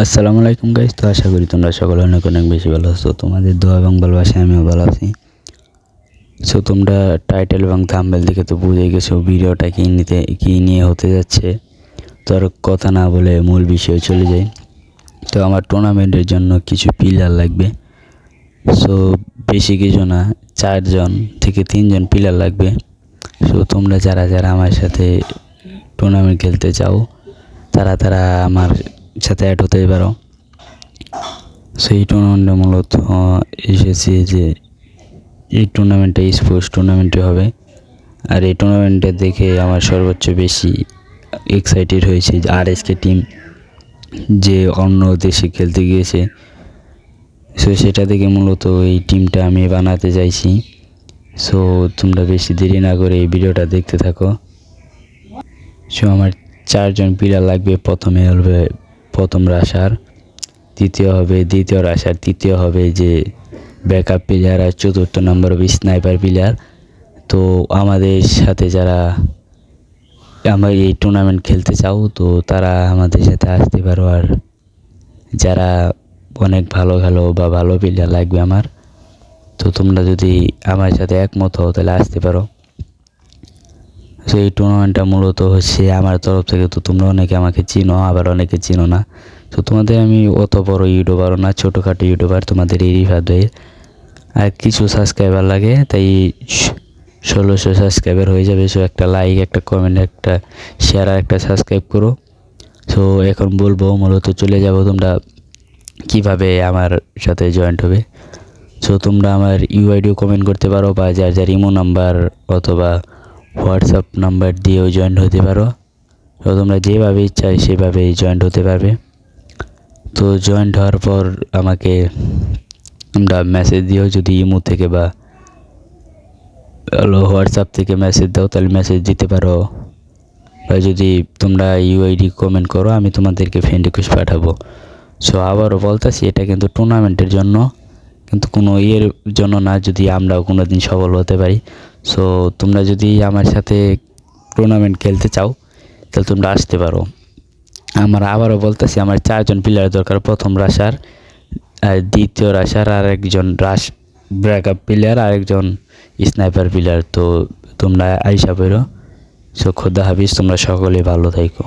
আসসালামু আলাইকুম গাইস তো আশা করি তোমরা সকলে অনেক অনেক বেশি ভালো আছো। তোমাদের দোয়া এবং ভালোবাসায় আমিও ভালো আছি। সো তোমরা টাইটেল এবং থাম্বেল দেখে তো বুঝে গেছো ভিডিওটা কী নিতে, কী নিয়ে হতে যাচ্ছে। তো আর কথা না বলে মূল বিষয়ে চলে যাই। তো আমার টুর্নামেন্টের জন্য কিছু পিলার লাগবে। সো বেশি কিছু না, চারজন থেকে তিনজন পিলার লাগবে। সো তোমরা যারা যারা আমার সাথে টুর্নামেন্ট খেলতে চাও, তারা তারা আমার সাথে অ্যাড হতে পারো। সেই টুর্নামেন্টে মূলত এসেছি যে এই টুর্নামেন্টটা স্পোর্টস টুর্নামেন্টে হবে। আর এই টুর্নামেন্টে দেখে আমার সর্বোচ্চ বেশি এক্সাইটেড হয়েছে আর এসকে টিম যে অন্য দেশে খেলতে গিয়েছে। সো সেটা দেখে মূলত এই টিমটা আমি বানাতে চাইছি। সো তোমরা বেশি দেরি না করে এই ভিডিওটা দেখতে থাকো। সো আমার চারজন প্লেয়ার লাগবে। প্রথমে হবে প্রথম রাশার তৃতীয় হবে, দ্বিতীয় রাশার, তৃতীয় হবে যে ব্যাকআপ প্লেয়ার আর চতুর্থ নম্বর হবে স্নাইপার প্লেয়ার তো আমাদের সাথে যারা আমরা এই টুর্নামেন্ট খেলতে চাও, তো তারা আমাদের সাথে আসতে পারো। আর যারা অনেক ভালো খেলো বা ভালো প্লেয়ার লাগবে আমার, তো তোমরা যদি আমার সাথে একমত হও তাহলে আসতে পারো। সো এই টুর্নামেন্টটা মূলত হচ্ছে আমার তরফ থেকে তো তোমরা অনেকে আমাকে চিনো, আবার অনেকে চিনো না। তো তোমাদের আমি অত বড় ইউটিউবারও না, ছোটোখাটো ইউটিউবার তোমাদের এই রিভার আর কিছু সাবস্ক্রাইবার লাগে, তাই ষোলোশো সাবস্ক্রাইবার হয়ে যাবে। সো একটা লাইক একটা কমেন্ট একটা শেয়ার আর একটা সাবস্ক্রাইব করো। সো এখন বলব, মূলত চলে যাব তোমরা কীভাবে আমার সাথে জয়েন্ট হবে। সো তোমরা আমার ইউআইডিও কমেন্ট করতে পারো, বা যার যার ইমো নাম্বার অথবা হোয়াটসঅ্যাপ নাম্বার দিয়েও জয়েন্ট হতে পারো। তো তোমরা যেভাবে ইচ্ছা সেভাবেই জয়েন্ট হতে পারবে। তো জয়েন্ট হওয়ার পর আমাকে তোমরা মেসেজ দিও, যদি ইমো থেকে বা হলো হোয়াটসঅ্যাপ থেকে মেসেজ দাও, তাহলে মেসেজ দিতে পারো। বা যদি তোমরা ইউআইডি কমেন্ট করো, আমি তোমাদেরকে ফ্রেন্ড রিকোয়েস্ট পাঠাবো। সো আবারও বলতেছি, এটা কিন্তু টুর্নামেন্টের জন্য। কিন্তু কোনো ইয়ের জন্য না, যদি আমরাও কোনো দিন সফল হতে পারি। সো তোমরা যদি আমার সাথে টুর্নামেন্ট খেলতে চাও, তাহলে তোমরা আসতে পারো। আমার আবারও বলতেছি, আমার চারজন প্লেয়ার দরকার। প্রথম রাশার আর দ্বিতীয় রাশার আর একজন রাশ ব্রেকআপ প্লেয়ার আর একজন স্নাইপার প্লেয়ার তো তোমরা আইসা পেরো সো, খোদা হাফিজ, তোমরা সকলেই ভালো থাকো